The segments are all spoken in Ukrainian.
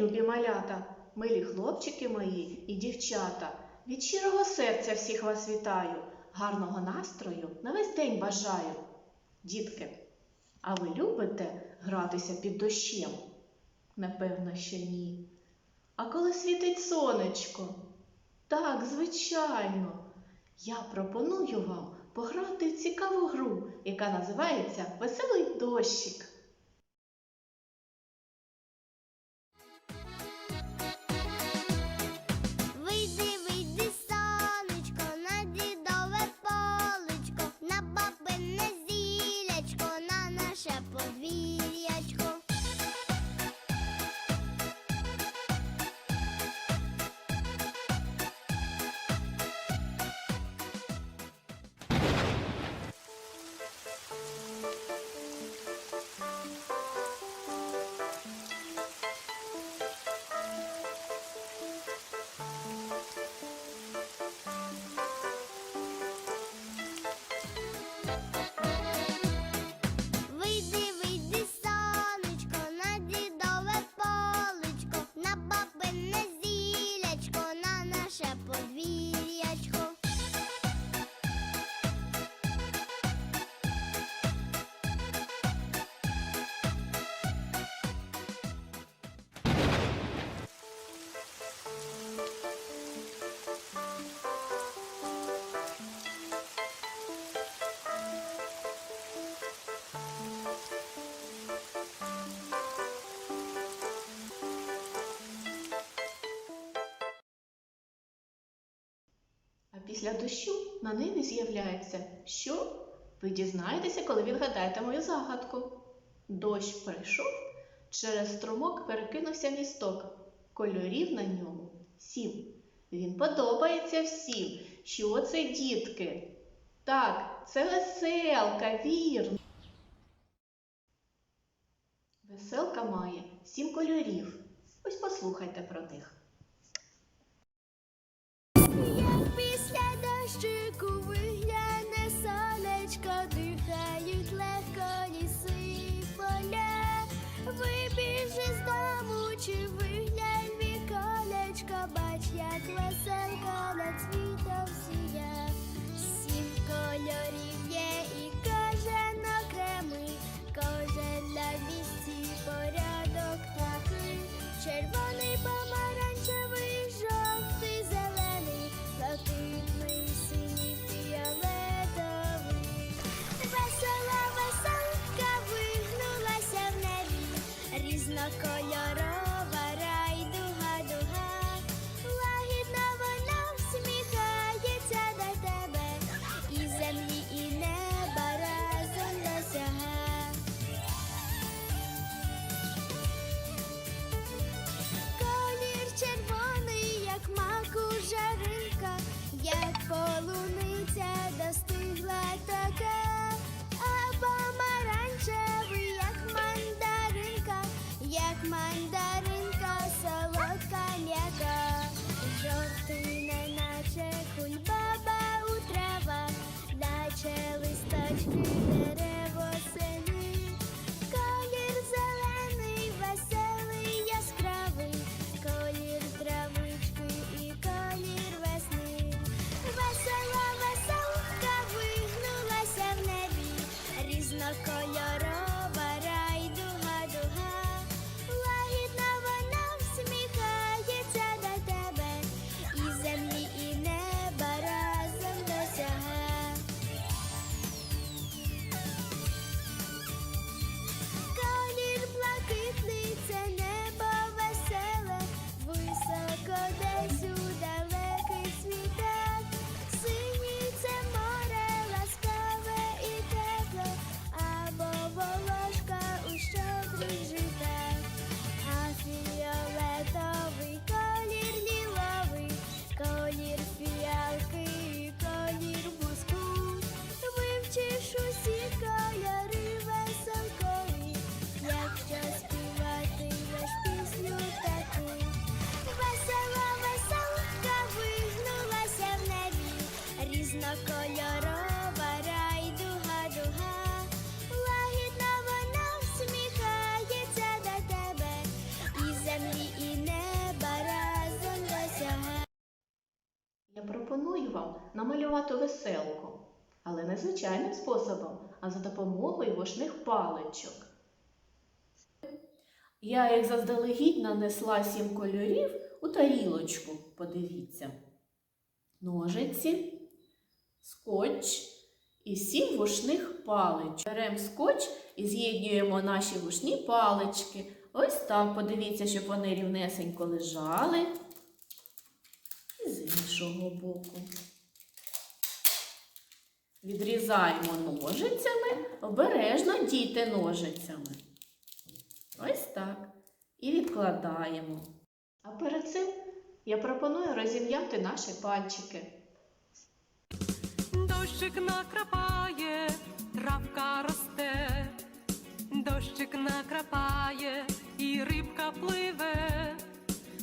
малята, милі хлопчики мої і дівчата. Від щирого серця всіх вас вітаю, гарного настрою на весь день бажаю. Дітки, а ви любите гратися під дощем? Напевно, що ні. А коли світить сонечко? Так, звичайно. Я пропоную вам пограти в цікаву гру, яка називається Веселий дощик. Після дощу на небі з'являється що? Ви дізнаєтеся, коли відгадаєте мою загадку. Дощ прийшов, через струмок перекинувся місток. Кольорів на ньому сім. Він подобається всім. Що це, дітки? Так, це веселка, вірно. Веселка має сім кольорів. Ось послухайте про них. します。Пропоную вам намалювати веселку, але не звичайним способом, а за допомогою вушних паличок. Я їх заздалегідь нанесла сім кольорів у тарілочку. Подивіться. Ножиці, скотч і сім вушних паличок. Беремо скотч і з'єднуємо наші вушні палички. Ось так, подивіться, щоб вони рівнесенько лежали. Іншого боку. Відрізаємо ножицями, обережно дійте ножицями. Ось так. І відкладаємо. А перед цим я пропоную розім'яти наші пальчики. Дощик накрапає, травка росте, дощик накрапає, і рибка пливе,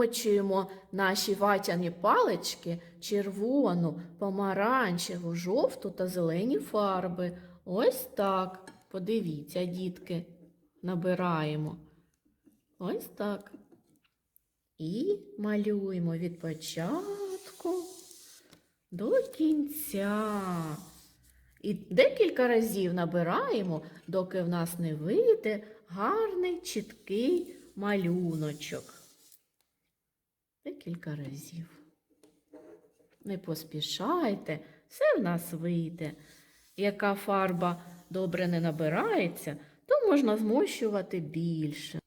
Мочуємо наші ватяні палички червону, помаранчеву, жовту та зелені фарби. Ось так. Подивіться, дітки, набираємо. Ось так. І малюємо від початку до кінця. І декілька разів набираємо, доки в нас не вийде гарний чіткий малюночок. Декілька разів. Не поспішайте, все в нас вийде. Яка фарба добре не набирається, то можна змощувати більше.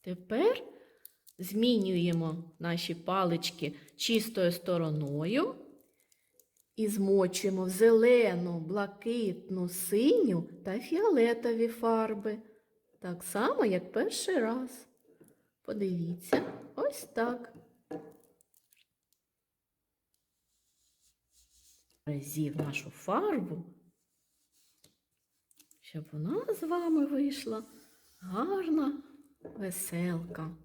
Тепер змінюємо наші палички чистою стороною і змочуємо в зелену, блакитну, синю та фіолетові фарби. Так само, як перший раз. Подивіться, ось так. Разів нашу фарбу, щоб нас з вами вийшла гарна веселка.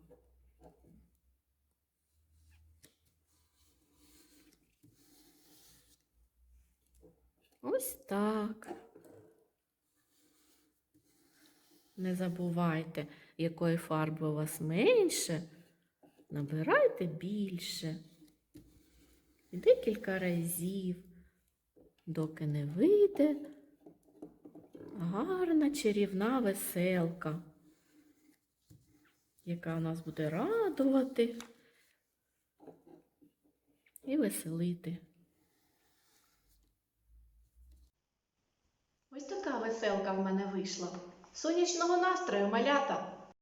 Ось так. Не забувайте, якої фарби у вас менше, набирайте більше. І декілька разів, доки не вийде гарна чарівна веселка, яка нас буде радувати і веселити. Ось така веселка в мене вийшла. Сонячного настрою, малята!